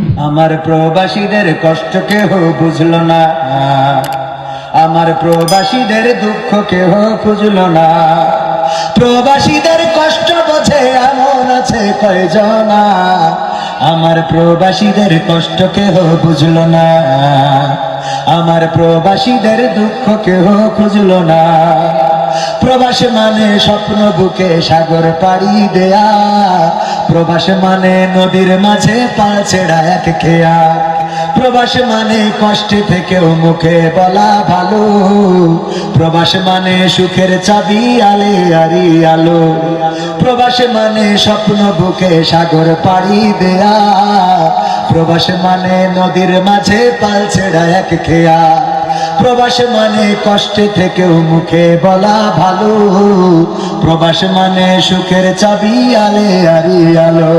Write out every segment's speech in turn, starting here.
আমার প্রবাসীদের কষ্ট কেহ বুঝল না। আমার প্রবাসীদের দুঃখ কেহ খুঁজল না। প্রবাসীদের কষ্ট বোঝে এমন আছে কয়জনা। আমার প্রবাসীদের কষ্ট কেহ বুঝল না। আমার প্রবাসীদের দুঃখ কেহ খুঁজল না। প্রবাস মানে স্বপ্ন বুকে সাগর পাড়ি দেয়া। প্রবাস মানে নদীর মাঝে পা ছেড়া এক খেয়া। প্রবাস মানে কষ্টে থেকেও মুখে বলা ভালো। প্রবাস মানে সুখের চাবি, আলে আরি আলো। প্রবাস মানে স্বপ্ন বুকে সাগর পাড়ি দেয়া। প্রবাস মানে নদীর মাঝে পাল ছেড়া এক খেয়া। প্রবাস মানে কষ্টে থেকেও মুখে বলা ভালো। প্রবাস মানে সুখের চাবি, আলে আরি, আলো।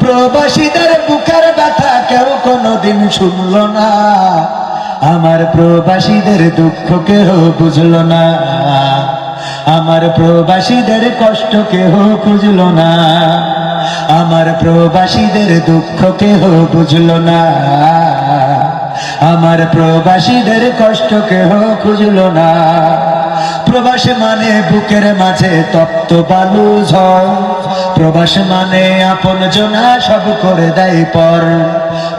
প্রবাসীদের বুকের ব্যথা কেউ কোনোদিন শুনল না। আমার প্রবাসীদের দুঃখ কেহ বুঝল না। আমার প্রবাসীদের কষ্ট কেহ খুঁজল না। আমার প্রবাসীদের দুঃখ কেহ বুঝল না। আমার প্রবাসীদের কষ্ট কেহ খুঁজল না। প্রবাস মানে বুকের মাঝে তপ্ত বালু ঝড়। প্রবাস মানে আপন জনা সব করে দেয় পর।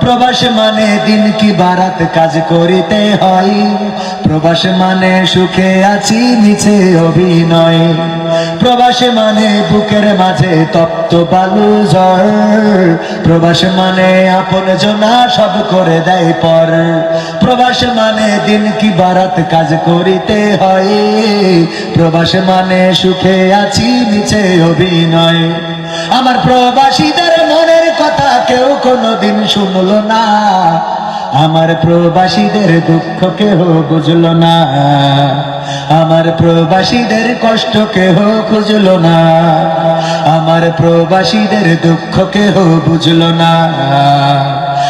প্রবাস মানে দিন কি বারাত কাজ করিতে হয়? প্রবাস মানে সুখে আছি নিচে অভিনয়। প্রবাস মানে বুকের মাঝে তপ্ত বালু জল প্রবাস মানে আপন জনা সব করে দেয় পর। প্রবাস মানে দিন কি বারাত কাজ করিতে হয়? প্রবাস মানে সুখে আছি নিচে অভিনয়। আমার প্রবাসীদের মনের কথা কেউ কোনোদিন শুনল না। আমার প্রবাসীদের দুঃখ কেহ বুঝল না। আমার প্রবাসীদের কষ্ট কেহ খুঁজল না। আমার প্রবাসীদের দুঃখ কেহ বুঝল না।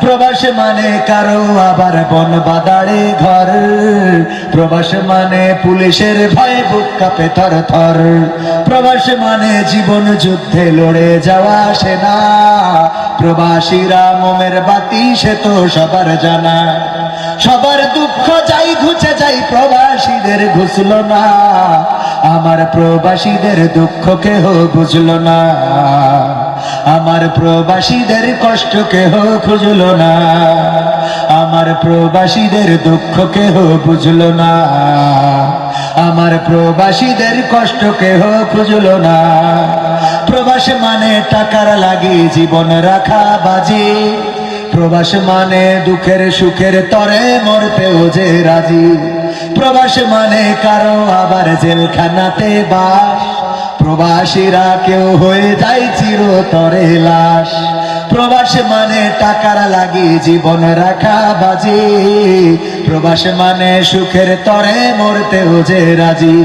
প্রবাস মানে কারও আবার বন বাদাড়ে ঘর। প্রবাস মানে পুলিশের ভয়ে বুক কাপে থর থর। প্রবাস মানে জীবন যুদ্ধে লড়ে যাওয়া সেনা প্রবাসীরা মোমের বাতি, সে তো সবার জানা। সবার দুঃখ যাই ঘুচে যাই প্রবাসীদের ঘুষল না। আমার প্রবাসীদের দুঃখ কেহ বুঝল না। আমার প্রবাসীদের কষ্ট কেহ খুঁজল না। আমার প্রবাসীদের দুঃখ কেহ বুঝল না। আমার প্রবাসীদের কষ্ট কেহ খুঁজল না। প্রবাস মানে টাকার লাগি জীবন রাখা বাজি। প্রবাস মানে দুঃখের সুখের তরে মরতেও যে রাজি। প্রবাস মানে কারও আবার জেলখানাতে বাস প্রবাসীরা কেউ হয়ে যায় চিরতরে লাশ। প্রবাস মানে টাকার লাগি, জীবন রাখা বাজি। প্রবাস মানে সুখের তরে মরতেও যে রাজি।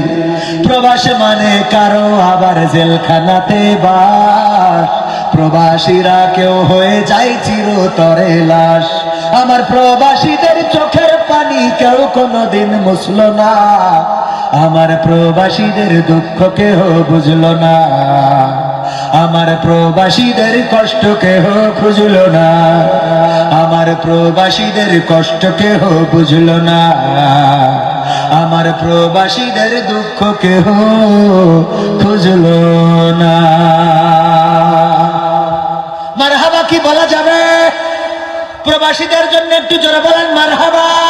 প্রবাস মানে কারও আবার জেলখানাতে বাস প্রবাসীরা কেউ হয়ে যায় চিরতরে লাশ। আমার প্রবাসীদের চোখের পানি কেউ কোনোদিন মুসল না। আমার প্রবাসীদের দুঃখ কেহ বুঝল না। আমার প্রবাসীদের কষ্ট কেহ খুঁজল না। আমার প্রবাসীদের কষ্ট কেহ বুঝল না। আমার প্রবাসীদের দুঃখ কেহ খুঁজল না। মারহাবা কি বলা যাবে? প্রবাসীদের জন্য একটু জোরে বলেন, মারহাবা।